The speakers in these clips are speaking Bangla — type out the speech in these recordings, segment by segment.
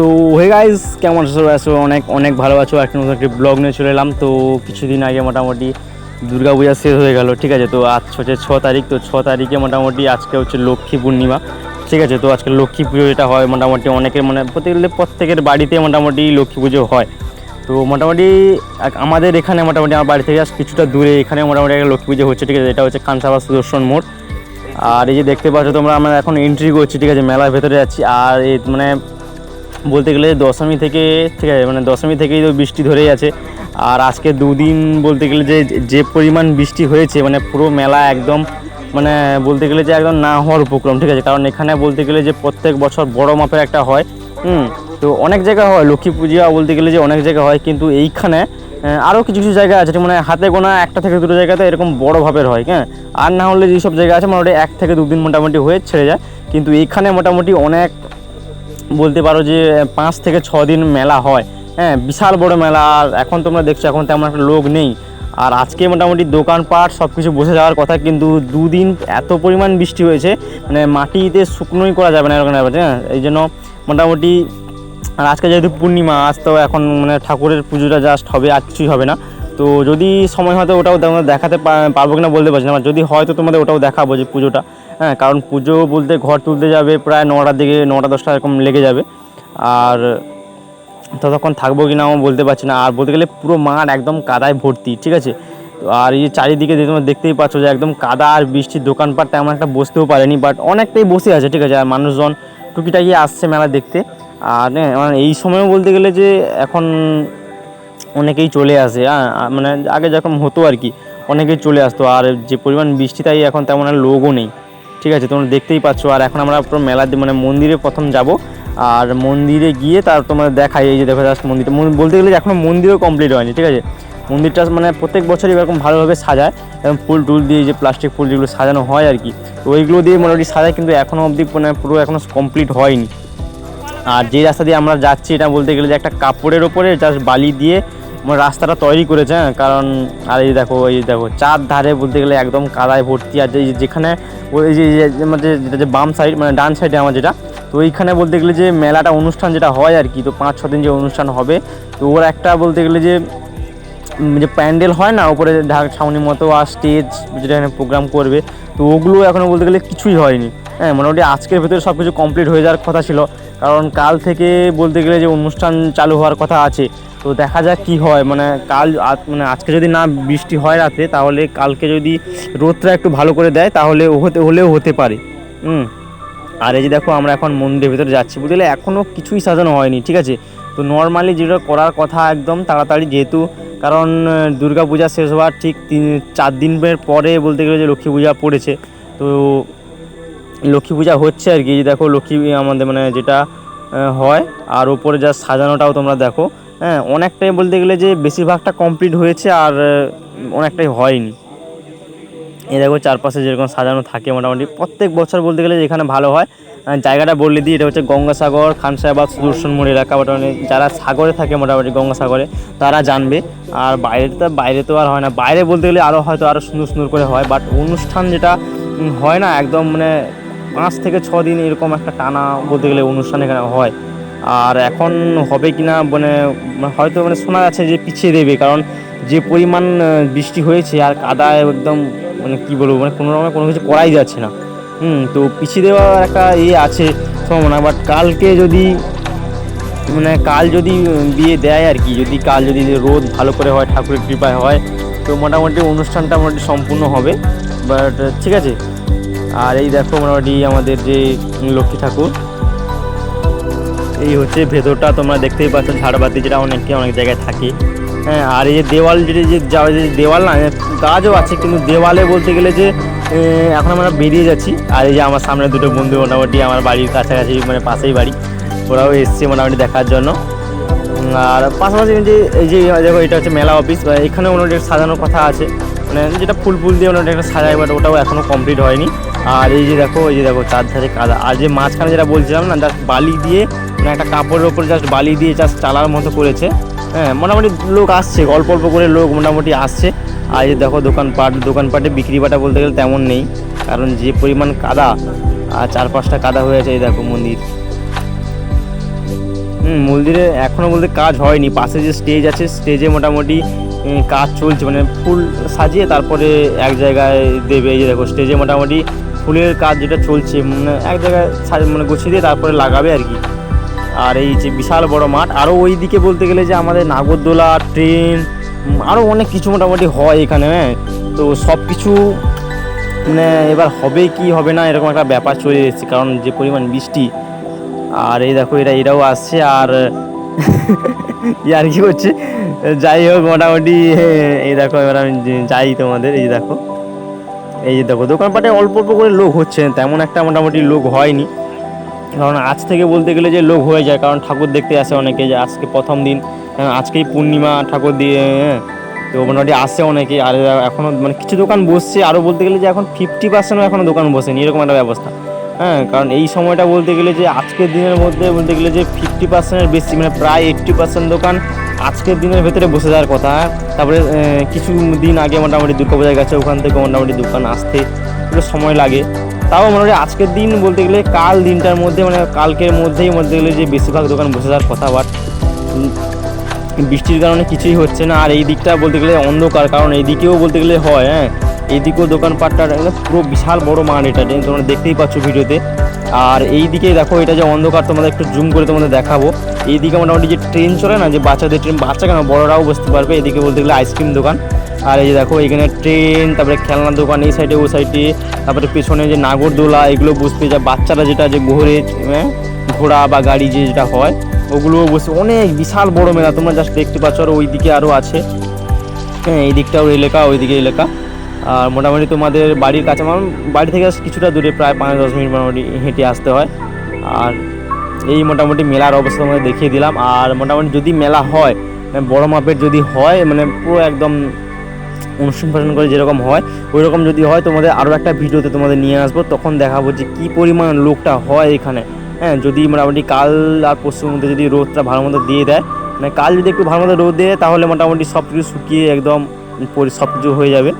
সো হে গাইজ কেমন আছো? আছো? অনেক অনেক ভালো আছো। একটা নতুন একটি ব্লগ নিয়ে চলে এলাম। তো কিছুদিন আগে মোটামুটি দুর্গা পূজা শেষ হয়ে গেল, ঠিক আছে? তো আজ হচ্ছে ছ তারিখ। তো ছ তারিখে মোটামুটি আজকে হচ্ছে লক্ষ্মী পূর্ণিমা, ঠিক আছে? তো আজকে লক্ষ্মী পুজো যেটা হয় মোটামুটি অনেকের মানে প্রত্যেকের প্রত্যেকের বাড়িতে মোটামুটি লক্ষ্মী পুজো হয়। তো মোটামুটি আমাদের এখানে মোটামুটি আমার বাড়ি থেকে কিছুটা দূরে এখানে মোটামুটি একটা লক্ষ্মী পুজো হচ্ছে, ঠিক আছে? এটা হচ্ছে কানসাবা সুদর্শন মোড়। আর এই যে দেখতে পাচ্ছ তোমরা, আমরা এখন এন্ট্রি করছি, ঠিক আছে? মেলার ভেতরে যাচ্ছি। আর এই মানে বলতে গেলে দশমী থেকে, ঠিক আছে মানে দশমী থেকেই তো বৃষ্টি ধরেই আছে। আর আজকে দুদিন বলতে গেলে যে যে পরিমাণ বৃষ্টি হয়েছে মানে পুরো মেলা একদম মানে বলতে গেলে যে একদম না হওয়ার উপক্রম, ঠিক আছে? কারণ এখানে বলতে গেলে যে প্রত্যেক বছর বড় মাপের একটা হয়, হুম? তো অনেক জায়গা হয়, লক্ষ্মী পূজা বলতে গেলে যে অনেক জায়গা হয়, কিন্তু এইখানে আরও কিছু কিছু জায়গা আছে মানে হাতে গোনা একটা থেকে দুটো জায়গাতে এরকম বড় ভাবের হয় হ্যাঁ? আর না হলে যেসব জায়গা আছে, মোটামুটি এক থেকে দুদিন মোটামুটি হয়ে ছেড়ে যায়, কিন্তু এইখানে মোটামুটি অনেক বলতে পারো যে পাঁচ থেকে ছ দিন মেলা হয়। হ্যাঁ বিশাল বড় মেলা আর এখন তোমরা দেখছ এখন তেমন একটা লোক নেই। আর আজকে মোটামুটি দোকানপাট সব কিছু বসে যাওয়ার কথা কিন্তু দুদিন এত পরিমাণ বৃষ্টি হয়েছে মানে মাটিতে শুকনোই করা যাবে না এরকম ব্যাপার, হ্যাঁ? এই জন্য মোটামুটি আর আজকে যেহেতু পূর্ণিমা আজ তো এখন মানে ঠাকুরের পুজোটা জাস্ট হবে আর কিছুই হবে না। তো যদি সময় হয়তো ওটাও দেখাতে পারব কিনা বলতে পারছি না যদি হয়তো তোমাদের ওটাও দেখাবো যে পুজোটা। হ্যাঁ কারণ পুজো বলতে ঘর তুলতে যাবে প্রায় নটার দিকে নটা দশটা এরকম লেগে যাবে। আর ততক্ষণ থাকব কি না আমি বলতে পারছি না। আর বলতে গেলে পুরো মাঠ একদম কাদায় ভর্তি ঠিক আছে? আর এই চারিদিকে যে তোমরা দেখতেই পাচ্ছ যে একদম কাদা আর বৃষ্টির দোকানপাট তেমন একটা বসতেও পারেনি বাট অনেকটাই বসে আছে ঠিক আছে? আর মানুষজন টুকিটাকি আসছে মেলা দেখতে। আর হ্যাঁ, মানে এই সময়ও বলতে গেলে যে এখন অনেকেই চলে আসে হ্যাঁ মানে আগে যখন হতো আর কি অনেকেই চলে আসতো। আর যে পরিমাণ বৃষ্টি তাই এখন তেমন আর লোকও নেই। ঠিক আছে, তোমরা দেখতেই পাচ্ছ। আর এখন আমরা পুরো মেলা মানে মন্দিরে প্রথম যাব। আর মন্দিরে গিয়ে তার তোমাদের দেখাই, এই যে দেখো জাস্ট মন্দিরটা। মন- বলতে গেলে যে এখনও মন্দিরও কমপ্লিট হয়নি, ঠিক আছে? মন্দিরটা মানে প্রত্যেক বছরই এরকম ভালোভাবে সাজায়। এবং ফুল টুল দিয়ে যে প্লাস্টিক ফুল যেগুলো সাজানো হয় আর কি, ওইগুলো দিয়ে মোটামুটি সাজায়, কিন্তু এখনও অবধি মানে পুরো এখনও কমপ্লিট হয়নি। আর যে রাস্তা দিয়ে আমরা যাচ্ছি, এটা বলতে গেলে যে একটা কাপড়ের ওপরে জাস্ট বালি দিয়ে আমার রাস্তাটা তৈরি করেছে হ্যাঁ কারণ, আর এই দেখো এই দেখো চার ধারে বলতে গেলে একদম কাদায় ভর্তি, আর যে, যেখানে ওই যে, যে- যেটা যে বাম সাইড মানে ডান সাইডে আমার যেটা, তো ওইখানে বলতে গেলে যে মেলাটা অনুষ্ঠান যেটা হয় আর কি, তো পাঁচ, ছ দিন যে অনুষ্ঠান হবে, তো ওর একটা বলতে গেলে যে যে প্যান্ডেল হয় না উপরে ঢাক ছাউনির মতো, আর স্টেজ যেটা এখানে প্রোগ্রাম করবে, তো ওগুলো এখনও বলতে গেলে কিছুই হয়নি। হ্যাঁ মোটামুটি আজকের ভেতরে সব কিছু কমপ্লিট হয়ে যাওয়ার কথা ছিল। কারণ কাল থেকে বলতে গেলে যে অনুষ্ঠান চালু হওয়ার কথা আছে, তো দেখা যাক কি হয়। মানে কাল মানে আজকে যদি না বৃষ্টি হয় রাতে, তাহলে কালকে যদি রোদটা একটু ভালো করে দেয়, তাহলে হতে হলেও হতে পারে। হুম। আর এই যে দেখো, আমরা এখন মন্দিরের ভিতরে যাচ্ছি। বুঝলে এখনও কিছুই সাজানো হয়নি, ঠিক আছে? তো নর্মালি যেটা করার কথা একদম তাড়াতাড়ি, যেহেতু কারণ দুর্গা পূজা শেষ হওয়ার ঠিক তিন চার দিনের পরে বলতে গেলে যে লক্ষ্মী পূজা পড়েছে, তো লক্ষ্মী পূজা হচ্ছে আর কি। দেখো লক্ষ্মী আমাদের মানে যেটা হয়, আর ওপরে যা সাজানোটাও তোমরা দেখো। হ্যাঁ অনেকটাই বলতে গেলে যে বেশিরভাগটা কমপ্লিট হয়েছে আর অনেকটাই হয়নি। এই দেখো চারপাশে যেরকম সাজানো থাকে মোটামুটি। প্রত্যেক বছর বলতে গেলে যেখানে ভালো হয়। জায়গাটা বললে দিই, এটা হচ্ছে গঙ্গাসাগর খানসাবাদ সুদর্শন মোড় এলাকা মোটামুটি যারা সাগরে থাকে মোটামুটি গঙ্গাসাগরে, তারা জানবে। আর বাইরে তো বাইরে তো আর হয় না। বাইরে বলতে গেলে আরও হয়তো আরও সুন্দর সুন্দর করে হয়। বাট অনুষ্ঠান যেটা হয় না, একদম মানে পাঁচ থেকে ছ দিন এরকম একটা টানা বলতে গেলে অনুষ্ঠান এখানে হয়। আর এখন হবে কি না মানে হয়তো মানে শোনা যাচ্ছে যে পিছিয়ে দেবে, কারণ যে পরিমাণ বৃষ্টি হয়েছে আর কাদায় একদম মানে কি বলব মানে কোনো রকমের কোনো কিছু করাই যাচ্ছে না। হুম, তো পিছিয়ে দেওয়ার একটা ইয়ে আছে সম্ভাবনা বাট কালকে যদি মানে কাল যদি বিয়ে দেয় আর কি, যদি কাল যদি রোদ ভালো করে হয়, ঠাকুরের কৃপায় হয়, তো মোটামুটি অনুষ্ঠানটা মোটামুটি সম্পূর্ণ হবে। বাট ঠিক আছে আর এই দেখো মোটামুটি আমাদের যে লক্ষ্মী ঠাকুর। এই হচ্ছে ভেতরটা, তোমরা দেখতেই পাচ্ছ ঝাড়বাতি যেটা অনেকে অনেক জায়গায় থাকে। হ্যাঁ আর এই যে দেওয়াল যেটা যে দেওয়াল না গাছও আছে, কিন্তু দেওয়ালে বলতে গেলে যে এখন আমরা বেরিয়ে যাচ্ছি। আর এই যে আমার সামনে দুটো বন্ধু মোটামুটি আমার বাড়ির কাছাকাছি মানে পাশেই বাড়ি। ওরাও এসছে মোটামুটি দেখার জন্য। আর পাশাপাশি যে, এই যে দেখো, এটা হচ্ছে মেলা অফিস এখানে ওনার সাজানোর কথা আছে। মানে যেটা ফুল ফুল দিয়ে ওনার একটা সাজায় বাট ওটাও এখনও কমপ্লিট হয়নি। আর এই যে দেখো, এই যে দেখো চার ধারে কাদা। আর যে মাঝখানে যেটা বলছিলাম না জাস্ট বালি দিয়ে মানে একটা কাপড়ের ওপর জাস্ট বালি দিয়ে জাস্ট চালার মতো করেছে। হ্যাঁ মোটামুটি লোক আসছে, অল্প অল্প করে লোক মোটামুটি আসছে। আর এই দেখো, দোকানপাট, দোকানপাটে বিক্রি বাটা বলতে গেলে তেমন নেই। কারণ যে পরিমাণ কাদা, আর চার পাঁচটা কাদা হয়ে আছে এই দেখো মন্দির। হুম, মন্দিরে এখনও বলতে কাজ হয়নি। পাশে যে স্টেজ আছে স্টেজে মোটামুটি কাজ চলছে। মানে ফুল সাজিয়ে তারপরে এক জায়গায় দেবে। এই যে দেখো স্টেজে মোটামুটি ফুলের কাজ যেটা চলছে মানে এক জায়গায় মানে গুছিয়ে দিয়ে তারপরে লাগাবে আর কি। আর এই যে বিশাল বড় মাঠ আরও ওই দিকে বলতে গেলে যে আমাদের নাগরদোলা, ট্রেন আরও অনেক কিছু মোটামুটি হয় এখানে হ্যাঁ? তো সব কিছু মানে এবার হবে কি হবে না, এরকম একটা ব্যাপার চলে এসেছে, কারণ যে পরিমাণ বৃষ্টি, আর এই দেখো এরা, এরাও আসছে, আর আর কি করছে যাই হোক, মোটামুটি, এই দেখো, এবার আমি যাই তোমাদের, এই দেখো। এই যে দেখো দোকানপাটে অল্প অল্প করে লোক হচ্ছে তেমন একটা মোটামুটি লোক হয়নি। কারণ আজ থেকে বলতে গেলে যে লোক হয়ে যায় কারণ ঠাকুর দেখতে আসে অনেকে যে আজকে প্রথম দিন হ্যাঁ, আজকেই পূর্ণিমা ঠাকুর দিয়ে হ্যাঁ, তো মোটামুটি আসে অনেকে আর এখনও মানে কিছু দোকান বসছে আরও বলতে গেলে যে এখন ফিফটি পার্সেন্টও এখনও দোকান বসেনি এরকম একটা ব্যবস্থা। হ্যাঁ কারণ এই সময়টা বলতে গেলে যে আজকের দিনের মধ্যে বলতে গেলে যে ফিফটি পার্সেন্টের বেশি মানে প্রায় এইট্টি পার্সেন্ট দোকান আজকের দিনের ভেতরে বসে যাওয়ার কথা। তারপরে কিছু দিন আগে মোটামুটি দুর্গাপূজা গেছে ওখান থেকে মোটামুটি দোকান আসতে একটু সময় লাগে। তাও মোটামুটি আজকের দিন বলতে গেলে কাল দিনটার মধ্যে মানে কালকের মধ্যেই বলতে গেলে যে বেশিরভাগ দোকান বসে যাওয়ার কথা বাট বৃষ্টির কারণে কিছুই হচ্ছে না। আর এই দিকটা বলতে গেলে অন্ধকার, কারণ এই দিকেও বলতে গেলে হয় হ্যাঁ। এইদিকেও দোকানপাটটা পুরো বিশাল বড় মাঠ এটা, তোমরা দেখতেই পাচ্ছ ভিডিওতে। আর এই দিকে দেখো, এটা যে অন্ধকার, তোমাদের একটু জুম করে তোমাদের দেখাবো। এইদিকে মোটামুটি যে ট্রেন চলে না, যে বাচ্চাদের ট্রেন বাচ্চা কেন, বড়রাও বসতে পারবে। এদিকে বলতে গেলে আইসক্রিম দোকান। আর এই যে দেখো, এখানে ট্রেন তারপরে খেলনার দোকান, এই সাইডে ওই সাইডে তারপরে পেছনে যে নাগরদোলা, এগুলো বসতে যা বাচ্চারা যেটা, যে ঘোরে হ্যাঁ ঘোড়া বা গাড়ি যে যেটা হয়, ওগুলোও বসে অনেক বিশাল বড় মেলা, তোমরা জাস্ট দেখতে পাচ্ছ। আর ওই দিকে আরও আছে। হ্যাঁ এই দিকটাও এলাকা ওই দিকে এলাকা। আর মোটামুটি তোমাদের বাড়ির কাছে আমার বাড়ি থেকে কিছুটা দূরে, প্রায় পাঁচ দশ মিনিট মোটামুটি হেঁটে আসতে হয়। আর এই মোটামুটি মেলার অবস্থা তোমাদের দেখিয়ে দিলাম। আর মোটামুটি যদি মেলা হয়, বড় মাপের যদি হয় মানে পুরো একদম অনুষ্ঠান ফাংশন করে যেরকম হয় ওই রকম যদি হয়, তোমাদের আরও একটা ভিডিওতে তোমাদের নিয়ে আসব। তখন দেখাবো যে কী পরিমাণ লোকটা হয় এখানে। হ্যাঁ যদি মোটামুটি কাল আর পরশুর মধ্যে যদি রোদটা ভালো মতো দিয়ে দেয় মানে কাল যদি একটু ভালো মতো রোদ দেয় তাহলে মোটামুটি সব কিছু শুকিয়ে একদম সব কিছু হয়ে যাবে।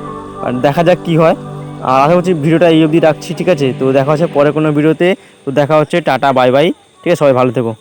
আর দেখা যাক কি হয়। আর আশা করছি ভিডিওটা এই অবধি রাখছি, ঠিক আছে? তো দেখা হচ্ছে পরে কোনো ভিডিওতে। তো দেখা হচ্ছে, টাটা, বাই বাই। ঠিক আছে, সবাই ভালো থেকো।